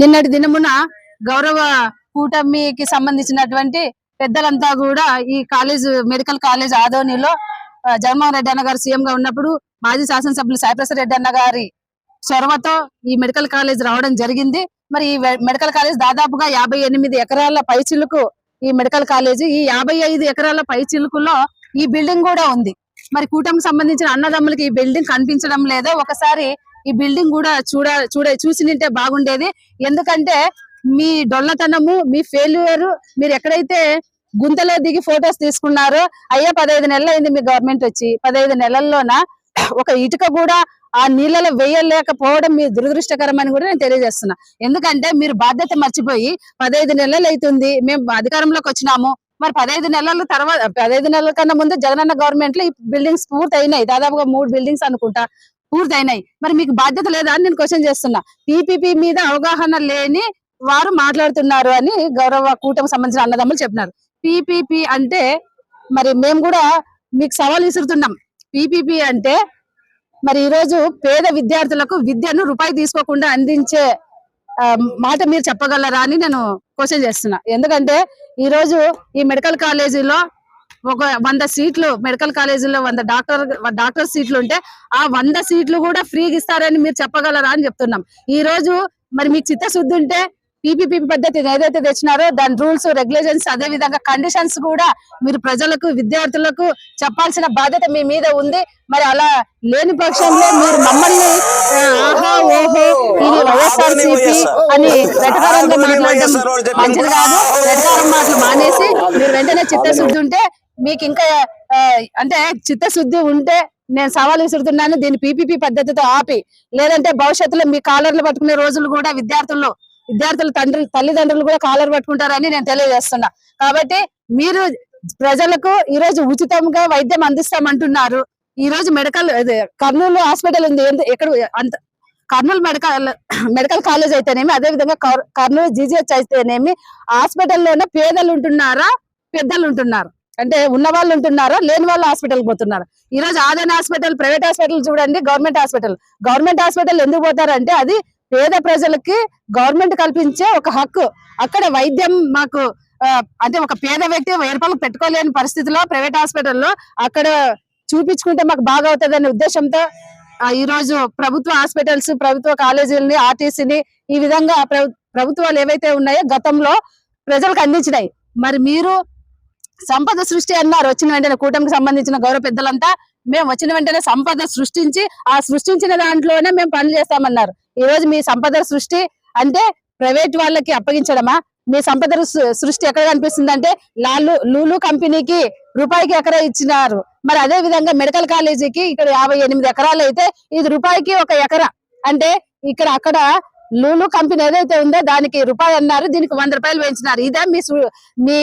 నిన్నటి దినమున గౌరవ కూటమికి సంబంధించినటువంటి పెద్దలంతా కూడా ఈ కాలేజ్ మెడికల్ కాలేజ్ ఆదోనిలో జగన్మోహన్ రెడ్డి అన్న గారు సీఎం గా ఉన్నప్పుడు మాజీ శాసనసభ్యులు సాయిప్రసాద్ రెడ్డి అన్న గారి చొరవతో ఈ మెడికల్ కాలేజ్ రావడం జరిగింది. మరి ఈ మెడికల్ కాలేజ్ దాదాపుగా యాభై ఎనిమిది ఎకరాల పైచిలుకు ఈ మెడికల్ కాలేజ్ ఈ యాభై ఐదు ఎకరాల పైచిలుకులో ఈ బిల్డింగ్ కూడా ఉంది. మరి కూటమికి సంబంధించిన అన్నదమ్ములకి ఈ బిల్డింగ్ కనిపించడం లేదో ఒకసారి ఈ బిల్డింగ్ కూడా చూడ చూడ చూసి నింటే బాగుండేది. ఎందుకంటే మీ డొల్లతనము మీ ఫెయిల్యూర్ మీరు ఎక్కడైతే గుంతలో దిగి ఫొటోస్ తీసుకున్నారో అయ్యా పదహైదు నెలలు అయింది మీ గవర్నమెంట్ వచ్చి. పదహైదు నెలల్లోన ఒక ఇటుక కూడా ఆ నీళ్ళలో వేయలేకపోవడం మీ దురదృష్టకరం అని కూడా నేను తెలియజేస్తున్నా. ఎందుకంటే మీరు బాధ్యత మర్చిపోయి పదహైదు నెలలు అవుతుంది మేము అధికారంలోకి వచ్చినాము. మరి పదహైదు నెలల తర్వాత పదహైదు నెలల కన్నా ముందు జగనన్న గవర్నమెంట్లో ఈ బిల్డింగ్స్ పూర్తి అయినాయి దాదాపుగా మూడు బిల్డింగ్స్ అనుకుంటా. పూర్తయినాయి. మరి మీకు బాధ్యత లేదా అని నేను క్వశ్చన్ చేస్తున్నా. పీపీపీ మీద అవగాహన లేని వారు మాట్లాడుతున్నారు అని గౌరవ కూటమి సంబంధించిన అన్నదమ్ములు చెప్పినారు. పీపీపీ అంటే మరి మేము కూడా మీకు సవాల్ విసురుతున్నాం. పీపీపీ అంటే మరి ఈ రోజు పేద విద్యార్థులకు విద్యను రూపాయి తీసుకోకుండా అందించే మాట మీరు చెప్పగలరా అని నేను క్వశ్చన్ చేస్తున్నా. ఎందుకంటే ఈ రోజు ఈ మెడికల్ కాలేజీలో ఒక వంద సీట్లు మెడికల్ కాలేజీలో వంద డాక్టర్ డాక్టర్ సీట్లు ఉంటే ఆ వంద సీట్లు కూడా ఫ్రీగా ఇస్తారని మీరు చెప్పగలరా అని చెప్తున్నాం. ఈ రోజు మరి మీకు చిత్తశుద్ధి ఉంటే పీపీపీ పద్ధతి ఏదైతే తెచ్చినారో దాని రూల్స్ రెగ్యులేషన్స్ అదే విధంగా కండిషన్స్ కూడా మీరు ప్రజలకు విద్యార్థులకు చెప్పాల్సిన బాధ్యత మీ మీద ఉంది. మరి అలా లేని పక్షంలో మీరు మమ్మల్ని ఆహా ఓహో ఇది వైఎస్ఆర్ అని వెటకారంగా మాట్లాడడం మంచిది కాదు. వెటకారం మాటలు మానేసి మీరు వెంటనే చిత్తశుద్ధి ఉంటే మీకు ఇంకా అంటే చిత్తశుద్ధి ఉంటే నేను సవాల్ విసురుతున్నాను. దీన్ని పీపీపీ పద్ధతితో ఆపి లేదంటే భవిష్యత్తులో మీ కాలర్లు పట్టుకునే రోజులు కూడా విద్యార్థుల్లో విద్యార్థుల తండ్రి తల్లిదండ్రులు కూడా కాలర్ పట్టుకుంటారని నేను తెలియజేస్తున్నా. కాబట్టి మీరు ప్రజలకు ఈ రోజు ఉచితంగా వైద్యం అందిస్తామంటున్నారు. ఈ రోజు మెడికల్ అదే కర్నూలు హాస్పిటల్ ఉంది. ఎక్కడ అంత కర్నూలు మెడికల్ మెడికల్ కాలేజ్ అయితేనేమి అదే విధంగా కర్- కర్నూలు జీజీహెచ్ అయితేనేమి హాస్పిటల్లోనే పేదలు ఉంటున్నారా పెద్దలు ఉంటున్నారు అంటే ఉన్న వాళ్ళు ఉంటున్నారా లేని వాళ్ళు హాస్పిటల్ పోతున్నారు? ఈ రోజు ఆదరణ హాస్పిటల్ ప్రైవేట్ హాస్పిటల్ చూడండి గవర్నమెంట్ హాస్పిటల్. గవర్నమెంట్ హాస్పిటల్ ఎందుకు పోతారంటే అది పేద ప్రజలకి గవర్నమెంట్ కల్పించే ఒక హక్కు. అక్కడ వైద్యం మాకు అంటే ఒక పేద వ్యక్తి ఏర్పాటు రూపాయలు పెట్టుకోలేని పరిస్థితిలో ప్రైవేట్ హాస్పిటల్లో అక్కడ చూపించుకుంటే మాకు బాగా అవుతుంది అనే ఉద్దేశంతో ఈ రోజు ప్రభుత్వ హాస్పిటల్స్ ప్రభుత్వ కాలేజీలని ఆర్టీసీని ఈ విధంగా ప్రభుత్వాలు ఏవైతే ఉన్నాయో గతంలో ప్రజలకు అందించినాయి. మరి మీరు సంపద సృష్టి అన్నారు వచ్చిన వెంటనే కూటమికి సంబంధించిన గౌరవ పెద్దలంతా మేము వచ్చిన వెంటనే సంపద సృష్టించి ఆ సృష్టించిన దాంట్లోనే మేము పనులు చేస్తామన్నారు. ఈ రోజు మీ సంపద సృష్టి అంటే ప్రైవేట్ వాళ్ళకి అప్పగించడమా? మీ సంపద సృష్టి ఎక్కడ కనిపిస్తుంది అంటే లాలు లూలు కంపెనీకి రూపాయికి ఎకరా ఇచ్చినారు? మరి అదే విధంగా మెడికల్ కాలేజీకి ఇక్కడ యాభై ఎనిమిది ఎకరాలు అయితే ఇది రూపాయికి ఒక ఎకరా. అంటే ఇక్కడ అక్కడ లూలు కంపెనీ ఏదైతే ఉందో దానికి రూపాయి అన్నారు దీనికి వంద రూపాయలు పెంచినారు ఇదే మీ మీ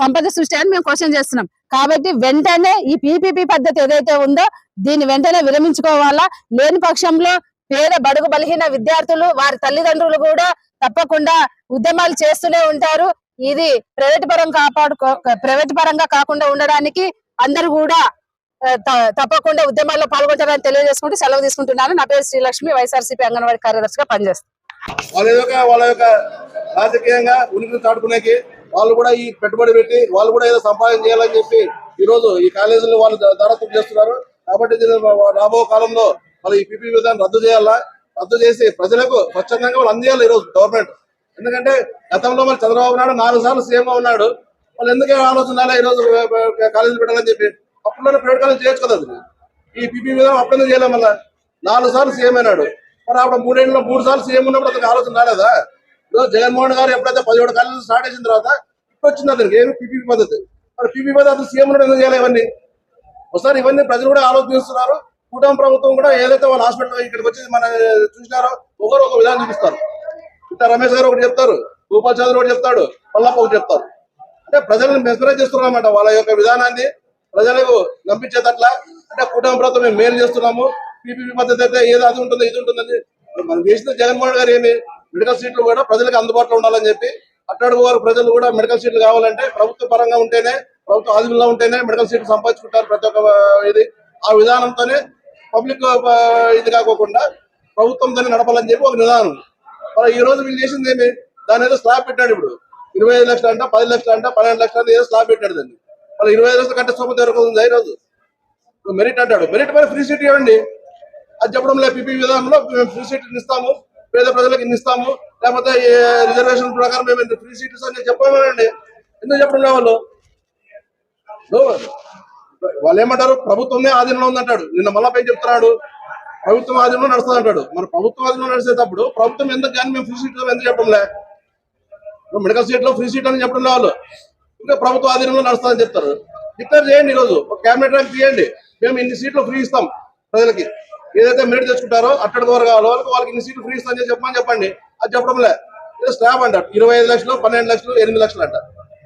సంపద సృష్టి అని మేము క్వశ్చన్ చేస్తున్నాం. కాబట్టి వెంటనే ఈ పీపీపీ పద్ధతి ఏదైతే ఉందో దీన్ని వెంటనే విరమించుకోవాలా? లేని పక్షంలో పేద బడుగు బలహీన విద్యార్థులు వారి తల్లిదండ్రులు కూడా తప్పకుండా ఉద్యమాలు చేస్తూనే ఉంటారు. ఇది ప్రైవేట్ పరం కాపాడుకో ప్రైవేట్ పరంగా కాకుండా ఉండడానికి అందరూ కూడా త- తప్పకుండా ఉద్యమాల్లో పాల్గొంటారని తెలియజేసుకుంటూ సెలవు తీసుకుంటున్నాను. నా పేరు శ్రీలక్ష్మి వైఎస్ఆర్సీపీ అంగన్వాడీ కార్యదర్శిగా పనిచేస్తాను. వాళ్ళ యొక్క వాళ్ళ యొక్క రాజకీయంగా ఉనికిని చాటుకునేకి వాళ్ళు కూడా ఈ పెట్టుబడి పెట్టి వాళ్ళు కూడా ఏదో సంపాదన చేయాలని చెప్పి ఈ రోజు ఈ కాలేజీలో వాళ్ళు దరఖాస్తు చేస్తున్నారు కాబట్టి రాబో కాలంలో వాళ్ళు ఈ పిపి విధానం రద్దు చేయాలా? రద్దు చేసి ప్రజలకు స్వచ్ఛందంగా వాళ్ళు అందియాలి ఈ రోజు గవర్నమెంట్ ఎందుకంటే గతంలో మరి చంద్రబాబు నాయుడు నాలుగు సార్లు సీఎం గా ఉన్నాడు. వాళ్ళు ఎందుకు ఆలోచన ఈరోజు ఈ రోజు కాలేజీలు పెట్టాలని చెప్పి? అప్పుడులోనే ప్రైవేట్ కాలేజ్ చేయొచ్చు కదా అది. ఈ పిపి విధానం అప్పుడు చేయలేం మళ్ళా? నాలుగు సార్లు సీఎం అయినాడు. మరి అప్పుడు మూడేళ్ళలో మూడు సార్లు సీఎం ఉన్నప్పుడు అతనికి ఆలోచన రాలేదా? ఈరోజు జగన్మోహన్ గారు ఎప్పుడైతే పదిహేడు కాలేజీలు స్టార్ట్ చేసిన తర్వాత ఇప్పుడు వచ్చింది అతనికి. ఏమి పీపీ పద్ధతి మరి పీపీ పద్ధతి అతను సీఎం ఉన్నాడు ఎందుకు చేయాలి ఇవన్నీ? ఒకసారి ఇవన్నీ ప్రజలు కూడా ఆలోచిస్తున్నారు. కూటమి ప్రభుత్వం కూడా ఏదైతే వాళ్ళ హాస్పిటల్ ఇక్కడికి వచ్చి మన చూసినారో ఒకరు ఒక విధానం చూపిస్తారు. ఇట్లా రమేష్ గారు ఒకటి చెప్తారు భూపాల్ చౌదరి ఒకటి చెప్తాడు పల్లప్ప ఒకటి చెప్తారు. అంటే ప్రజలను మెస్మరైజ్ చేస్తున్నారన్నమాట వాళ్ళ యొక్క విధానాన్ని ప్రజలకు నమ్మించేటట్లా అంటే కూటమి ప్రభుత్వం మేము మేలు చేస్తున్నాము. పీపీపీ పద్ధతి అయితే ఏదో అది ఉంటుంది ఇది ఉంటుందని మనం చేసిన జగన్మోహన్ గారు ఏమి మెడికల్ సీట్లు కూడా ప్రజలకు అందుబాటులో ఉండాలని చెప్పి అట్టడుగు వారు ప్రజలు కూడా మెడికల్ సీట్లు కావాలంటే ప్రభుత్వ పరంగా ఉంటేనే ప్రభుత్వ ఆధీనంలో ఉంటేనే మెడికల్ సీట్లు సంపాదించుకుంటారు ప్రతి ఒక్క ఇది. ఆ విధానంతోనే పబ్లిక్ ఇది కాకోకుండా దాన్ని నడపాలని చెప్పి ఒక విధానం మరి ఈ రోజు వీళ్ళు చేసింది ఏమి? దాని ఏదో స్లాబ్ పెట్టాడు ఇప్పుడు. ఇరవై ఐదు లక్షలు అంట పది లక్షలు అంట పన్నెండు లక్షలు అంట ఏదో స్లాబ్ పెట్టాడు దాన్ని. మళ్ళీ ఇరవై ఐదు లక్షల కంటే సొమ్ము దొరకదు ఈ రోజు. మెరిట్ అంటాడు. మెరిట్ పైన ఫ్రీ సీట్ ఇవ్వండి. అది చెప్పడం లేదు పీపీ విధానంలో మేము ఫ్రీ సీట్ ఇస్తాము పేద ప్రజలకు ఇస్తాము లేకపోతే రిజర్వేషన్ ప్రకారం మేము ఫ్రీ సీట్స్ అని చెప్పమనండి. ఎందుకు చెప్పడం లేదు వాళ్ళు? వాళ్ళు ఏమంటారు ప్రభుత్వమే ఆధీనంలో ఉందంటాడు. నిన్న మళ్ళా పై చెప్తున్నాడు. ప్రభుత్వం ఆధీనంలో నడుస్తుంది అంటాడు. మరి ప్రభుత్వం ఆధీనంలో నడిచేటప్పుడు ప్రభుత్వం ఎందుకు కానీ మేము ఫ్రీ సీట్ ఎందుకు చెప్పడంలే? మెడికల్ సీట్లో ఫ్రీ సీట్ అని చెప్పడం వాళ్ళు. ఇంకా ప్రభుత్వ ఆధీనంలో నడుస్తుందని చెప్తారు. డిక్లేర్ చేయండి ఈరోజు. ఒక క్యాబినెట్ ర్యాంక్ తీయండి. మేము ఇన్ని సీట్లు ఫ్రీ ఇస్తాం ప్రజలకి. ఏదైతే మెరిట్ తెచ్చుకుంటారో అట్టడి ద్వారా కావాలో వాళ్ళకి ఇన్ని సీట్లు ఫ్రీ ఇస్తామని చెప్పమని చెప్పండి. అది చెప్పడంలే. ఇది స్లాబ్ అంటారు. ఇరవై ఐదు లక్షలు పన్నెండు లక్షలు ఎనిమిది లక్షలు అంట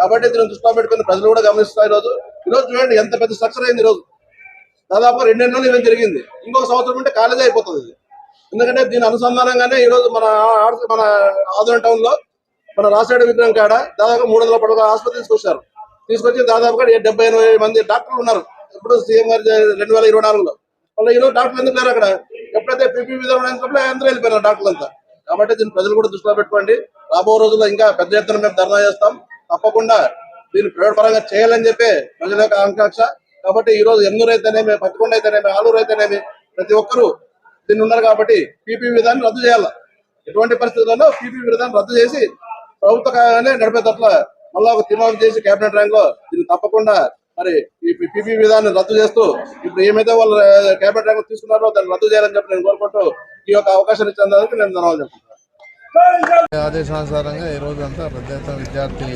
కాబట్టి దీన్ని దృష్టిలో పెట్టుకుని ప్రజలు కూడా గమనిస్తున్నారు ఈరోజు. రోజు ఈ రోజు చూడండి ఎంత పెద్ద స్ట్రక్చర్ అయింది ఈ రోజు దాదాపు రెండెన్నో ఇవన్నీ జరిగింది. ఇంకొక సంవత్సరం ఉంటే కాలేజీ అయిపోతుంది ఇది. ఎందుకంటే దీని అనుసంధానంగానే ఈ రోజు మన మన ఆదరణ టౌన్లో మన రాసేడు విగ్రహం కాడ దాదాపు మూడు వందల పడక ఆసుపత్రి తీసుకొచ్చారు. తీసుకొచ్చి దాదాపుగా డెబ్బై ఎనభై మంది డాక్టర్లు ఉన్నారు. ఇప్పుడు సీఎం గారు రెండు వేల ఇరవై నాలుగులో. మళ్ళీ ఈరోజు డాక్టర్లు ఎందుకు లేరు అక్కడ? ఎప్పుడైతే పీపీ విధానం అందరూ వెళ్ళిపోయినారు డాక్టర్లు అంతా కాబట్టి దీన్ని ప్రజలు కూడా దృష్టిలో పెట్టుకోండి. రాబో రోజుల్లో ఇంకా పెద్ద ఎత్తున మేము ధర్నా చేస్తాం. తప్పకుండా దీన్ని ప్రైవేట్ పరంగా చేయాలని చెప్పి ప్రజల యొక్క ఆకాంక్ష. కాబట్టి ఈ రోజు ఎన్నూరు అయితేనేమి పచ్చకొండ అయితేనేమి ఆలూరు అయితేనేమి ప్రతి ఒక్కరూ దీన్ని ఉన్నారు కాబట్టి పీపీ విధానం రద్దు చేయాలి. ఎటువంటి పరిస్థితుల్లో పీపీ విధానం రద్దు చేసి ప్రభుత్వగానే నడిపేటట్ల మళ్ళా ఒక తీర్మానం చేసి కేబినెట్ ర్యాంక్లో దీన్ని తప్పకుండా మరి ఈ పీపీ విధానం రద్దు చేస్తూ ఇప్పుడు ఏమైతే వాళ్ళు కేబినెట్ ర్యాంక్ తీసుకున్నారో దాన్ని రద్దు చేయాలని చెప్పి నేను కోరుకుంటూ ఈ యొక్క అవకాశం ఇచ్చినందుకు నేను ధన్యవాదాలు ఆదేశానుసారంగా ఈ రోజు అంతా పెద్ద విద్యార్థి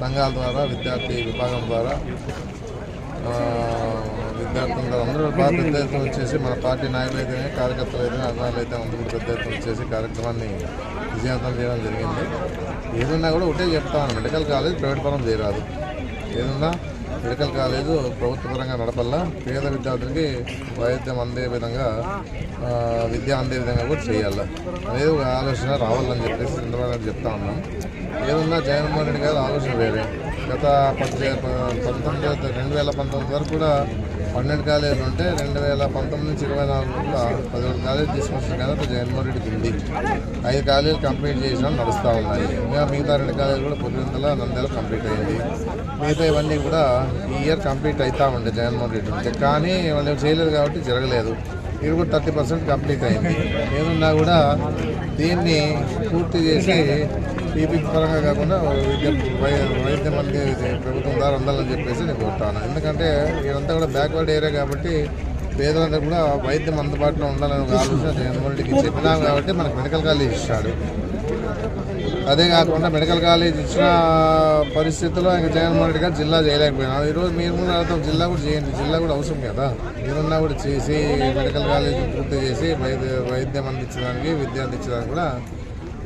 సంఘాల ద్వారా విద్యార్థి విభాగం ద్వారా విద్యార్థులందరూ విద్యార్థులు అందరూ బాగా పెద్ద ఎత్తున వచ్చేసి మన పార్టీ నాయకులు అయితే కార్యకర్తలు అయితే అభిమానులు అయితే అందరూ పెద్ద ఎత్తున వచ్చేసి కార్యక్రమాన్ని విజయవంతం చేయడం జరిగింది. ఏదన్నా కూడా ఒకటే చెప్తాను మెడికల్ కాలేజ్ ప్రైవేట్ పరం చేయరాదు. ఏదన్నా మెడికల్ కాలేజ్ ప్రభుత్వ పరంగా నడపల్లా. పేద విద్యార్థులకి వైద్యం అందే విధంగా విద్య అందే విధంగా కూడా చేయాలి. అనేది ఒక ఆలోచన రావాలని చెప్పేసి చంద్రబాబు చెప్తా ఉన్నాం. ఏదన్నా జగన్మోహన్ రెడ్డి గారి ఆలోచన వేరే. గత పద్దె పంతొమ్మిది రెండు వేల పంతొమ్మిది వరకు కూడా పన్నెండు కాలేజీలు ఉంటే రెండు వేల పంతొమ్మిది నుంచి ఇరవై నాలుగులో పదిహేడు కాలేజీలు తీసుకొచ్చిన ఘనత జగన్మోహన్ రెడ్డికి ఉంది ఐదు కాలేజీలు కంప్లీట్ చేసినా నడుస్తూ ఉన్నాయి. ఇంకా మిగతా రెండు కాలేజీలు కూడా పొద్దున్నల నందేల కంప్లీట్ అయింది మిగతా ఇవన్నీ కూడా ఈ ఇయర్ కంప్లీట్ అవుతా ఉండే జగన్మోహన్ రెడ్డి ఉంటే కానీ వాళ్ళు చేయలేదు కాబట్టి జరగలేదు. ఇది కూడా థర్టీ పర్సెంట్ కంప్లీట్ అయింది. ఏమున్నా కూడా దీన్ని పూర్తి చేసి పీపీ పరంగా కాకుండా విద్య వై- వైద్యం అనేది ప్రభుత్వం ద్వారా అందాలని చెప్పేసి నేను కోరుతాను. ఎందుకంటే ఇదంతా కూడా బ్యాక్వర్డ్ ఏరియా కాబట్టి పేదలందరూ కూడా వైద్యం అందుబాటులో ఉండాలని ఒక ఆలోచన జగన్మోహన్కి చెప్పినాం కాబట్టి మనకు మెడికల్ కాలేజ్ ఇచ్చాడు. అదే కాకుండా మెడికల్ కాలేజ్ ఇచ్చిన పరిస్థితుల్లో ఇంకా జగన్మోహన్ రెడ్డి గారు జిల్లా చేయలేకపోయినారు. ఈరోజు మీరు కూడా అర్థం జిల్లా కూడా చేయండి. జిల్లా కూడా అవసరం కదా. మీరున్నా కూడా చేసి మెడికల్ కాలేజ్ పూర్తి చేసి వైద్య వైద్యం అందించడానికి విద్య అందించడానికి కూడా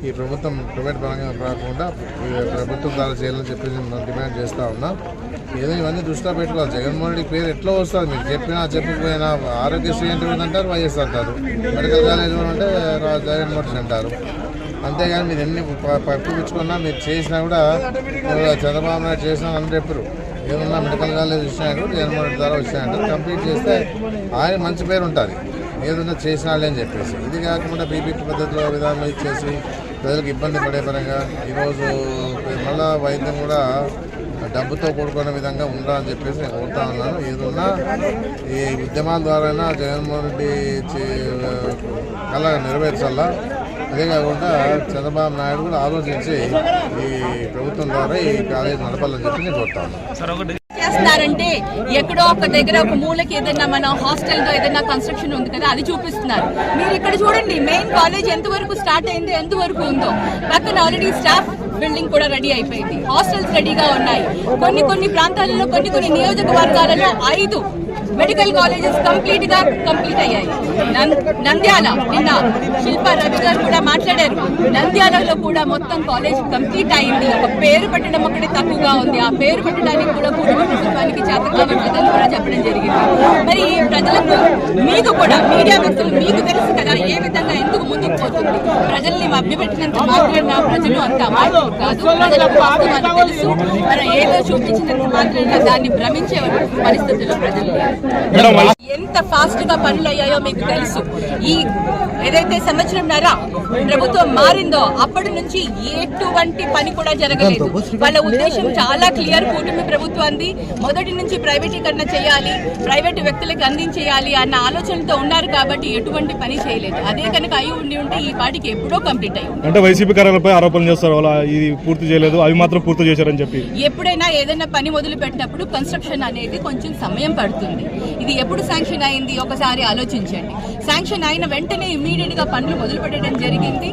ఈ ప్రభుత్వం ప్రైవేట్ పరంగా రాకుండా ఈ ప్రభుత్వం ద్వారా చేయాలని చెప్పేసి మనం డిమాండ్ చేస్తూ ఉన్నాం. ఏదో ఇవన్నీ దృష్టిలో పెట్టుకోవాలి. జగన్మోహన్ రెడ్డి పేరు ఎట్లా వస్తుంది? మీరు చెప్పినా చెప్పకపోయినా ఆరోగ్యశ్రీ అంటే అంటారు? వైఎస్ అంటారు. మెడికల్ కాలేజ్ అంటే జగన్మోహన్ రెడ్డి అంటారు. అంతేగాని మీరు ఎన్ని పట్టుకున్నా మీరు చేసినా కూడా చంద్రబాబు నాయుడు చేసినా అని చెప్పారు. ఏమన్నా మెడికల్ కాలేజ్ ఇచ్చినాడు జగన్మోహన్ రెడ్డి ద్వారా వచ్చినాడు కంప్లీట్ చేస్తే ఆయన మంచి పేరు ఉంటుంది. ఏదన్నా చేసినాళ్ళని చెప్పేసి. ఇది కాకుండా బీపీపీ పద్ధతిలో విధానంలో ఇచ్చేసి ప్రజలకు ఇబ్బంది పడే పరంగా ఈరోజు మళ్ళా వైద్యం కూడా డబ్బుతో కూడుకున్న విధంగా ఉండాలని చెప్పేసి నేను కోరుతా ఉన్నాను. ఏదన్నా ఈ ఉద్యమాల ద్వారా జగన్మోహన్ రెడ్డి కళ నెరవేర్చాలా? అదే కాకుండా చంద్రబాబు నాయుడు కూడా ఆలోచించి ఈ ప్రభుత్వం ద్వారా ఈ కాలేజ్ నడపాలని చెప్పి నేను కోరుతాను చూపిస్తున్నారంటే ఎక్కడో ఒక దగ్గర ఒక మూలకి ఏదైనా మన హాస్టల్తో ఏదైనా కన్స్ట్రక్షన్ ఉంది కదా అది చూపిస్తున్నారు. మీరు ఇక్కడ చూడండి మెయిన్ కాలేజ్ ఎంతవరకు స్టార్ట్ అయింది ఎంతవరకు ఉందో. పక్కన ఆల్రెడీ స్టాఫ్ బిల్డింగ్ కూడా రెడీ అయిపోయింది. హాస్టల్స్ రెడీగా ఉన్నాయి. కొన్ని కొన్ని ప్రాంతాలలో కొన్ని కొన్ని నియోజకవర్గాలలో ఐదు మెడికల్ కాలేజెస్ కంప్లీట్గా కంప్లీట్ అయ్యాయి. నంద్యాల నిన్న శిల్ప రవి గారు కూడా మాట్లాడారు. నంద్యాలలో కూడా మొత్తం కాలేజ్ కంప్లీట్ అయింది. ఒక పేరు పెట్టడం ఒకటి తక్కువగా ఉంది. ఆ పేరు పెట్టడానికి కూడా కూటమి ప్రభుత్వానికి చేత కావట్లేదని కూడా చెప్పడం జరిగింది. మరి ఈ ప్రజలకు మీకు కూడా మీడియా వ్యక్తులు మీకు తెలుసు కదా ఏ విధంగా ఎందుకు ముందుకు పోతుంది? ప్రజల్ని మభ్యపెట్టినంత మాత్రాన ప్రజలు అంత అమాయకులు కాదు. ప్రజలకు వాస్తవాలు తెలుసు. మరి ఏదో చూపించినంత మాత్రాన దాన్ని భ్రమించే పరిస్థితుల్లో ప్రజలు లేరు. ఎంత ఫాస్ట్గా పనులు అయ్యాయో మీకు తెలుసు. ఈ ఏదైతే సంవత్సరంన్నర ప్రభుత్వం మారిందో అప్పటి నుంచి ఎటువంటి పని కూడా జరగలేదు. వాళ్ళ ఉద్దేశం చాలా క్లియర్ కూటమి ప్రభుత్వాన్ని మొదటి నుంచి ప్రైవేటీకరణ చేయాలి ప్రైవేట్ వ్యక్తులకు అందించేయాలి అన్న ఆలోచనతో ఉన్నారు కాబట్టి ఎటువంటి పని చేయలేదు. అదే కనుక అయి ఉండి ఉంటే ఈ పాటికి ఎప్పుడో కంప్లీట్ అయ్యి ఉండేది. అంటే వైసీపీ కార్యాలపై ఆరోపణలు చేస్తారు. అలా ఇది పూర్తి చేయలేదు. అవి మాత్రం పూర్తి చేశారని చెప్పి. ఎప్పుడైనా ఏదైనా పని మొదలు పెట్టినప్పుడు కన్స్ట్రక్షన్ అనేది కొంచెం సమయం పడుతుంది. ఇది ఎప్పుడు శాంక్షన్ అయింది ఒకసారి ఆలోచించండి. శాంక్షన్ అయిన వెంటనే ఇమీడియట్గా పనులు మొదలు పెట్టడం జరిగింది.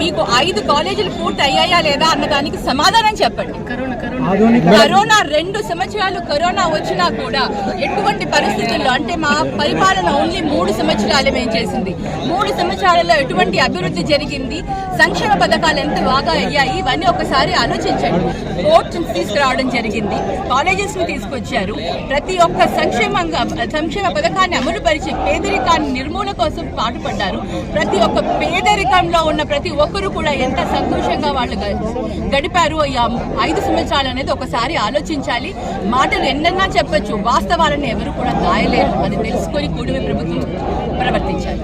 మీకు ఐదు కాలేజీలు పూర్తి అయ్యాయా లేదా అన్న దానికి సమాధానం చెప్పండి. కరోనా రెండు సంవత్సరాలు కరోనా వచ్చినా కూడా ఎటువంటి పరిస్థితుల్లో అంటే మా పరిపాలన ఓన్లీ మూడు సంవత్సరాలు మేము చేసింది. మూడు సంవత్సరాలలో ఎటువంటి అభివృద్ధి జరిగింది? సంక్షేమ పథకాలు ఎంత బాగా అయ్యాయి? ఇవన్నీ ఒకసారి ఆలోచించండి. కోర్టు తీసుకురావడం జరిగింది. కాలేజెస్ని తీసుకొచ్చారు. ప్రతి ఒక్క సంక్షేమంగా సంక్షేమ పథకాన్ని అమలుపరిచి పేదరికాన్ని నిర్మూలన కోసం పాటుపడ్డారు. ప్రతి ఒక్క పేదరికంలో ఉన్న ప్రతి ఒక్కరు కూడా ఎంత సంతోషంగా వాళ్ళు గడిపారు ఈ ఐదు సంవత్సరాలు అనేది ఒకసారి ఆలోచించాలి. మాటలు ఎన్నన్నా చెప్పొచ్చు వాస్తవాలను ఎవరు కూడా దాయలేరు అది తెలుసుకొని కూడిమి ప్రభుత్వం ప్రవర్తించాలి.